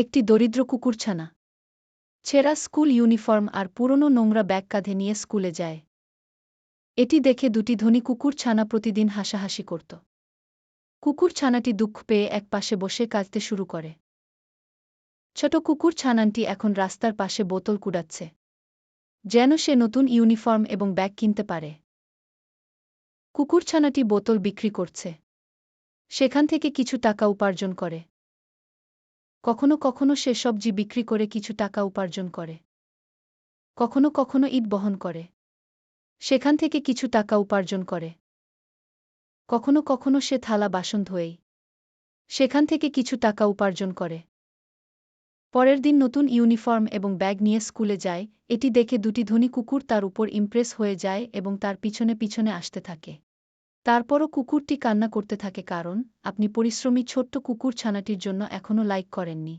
একটি দরিদ্র কুকুরছানা। ছেঁড়া স্কুল ইউনিফর্ম আর পুরনো নোংরা ব্যাগ কাঁধে নিয়ে স্কুলে যায়। এটি দেখে দুটি ধনী কুকুরছানা প্রতিদিন হাসাহাসি করত। কুকুরছানাটি দুঃখ পেয়ে এক পাশে বসে কাঁদতে শুরু করে। ছোট কুকুরছানানটি এখন রাস্তার পাশে বোতল কুড়াচ্ছে। যেন সে নতুন ইউনিফর্ম এবং ব্যাগ কিনতে পারে। কুকুরছানাটি বোতল বিক্রি করছে। সেখান থেকে কিছু টাকা উপার্জন করে। কখনো কখনো সে সবজি বিক্রি করে কিছু টাকা উপার্জন করে। কখনো কখনো ইট বহন করে। সেখান থেকে কিছু টাকা উপার্জন করে। কখনো কখনো সে থালা বাসন ধোয়েই। সেখান থেকে কিছু টাকা উপার্জন করে। পরের দিন নতুন ইউনিফর্ম এবং ব্যাগ নিয়ে স্কুলে যায়, এটি দেখে দুটি ধনী কুকুর তার উপর ইমপ্রেস হয়ে যায় এবং তার পিছনে পিছনে আসতে থাকে। তারপরও কুকুরটি কান্না করতে থাকে কারণ, আপনি পরিশ্রমী ছোট্ট কুকুর ছানাটির জন্য এখনও লাইক করেননি।